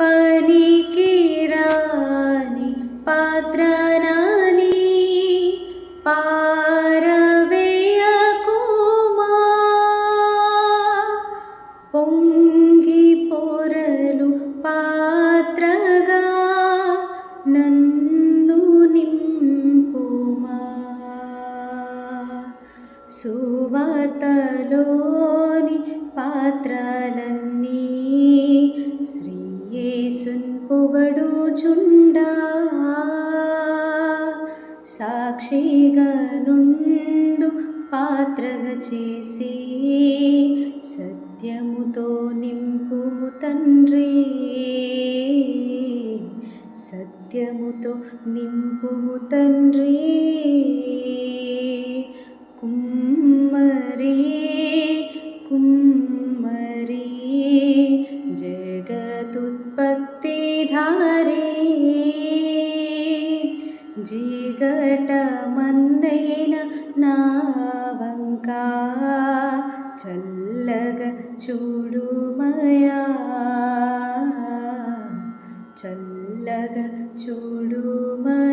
పనికిరాని పాత్రనని పారవేయకుమా? పొంగి పొరలు పాత్రగా నన్ను నింపుమా? సువార్తలోని పాత్రలన్నీ శ్రీయేసున్ పొగడుచుండా. సాక్షిగా నుండు పాత్రగా చేసి సత్యముతో నింపుము తండ్రి. సత్యముతో నింపుము తండ్రి. പത്തിധാരേ ಜಿಗಟಮನ್ನಯನ ನಾವಂಕ ಚಲ್ಲಗ ಚೂಡುಮಯ ಚಲ್ಲಗ ಚೂಡುಮಯ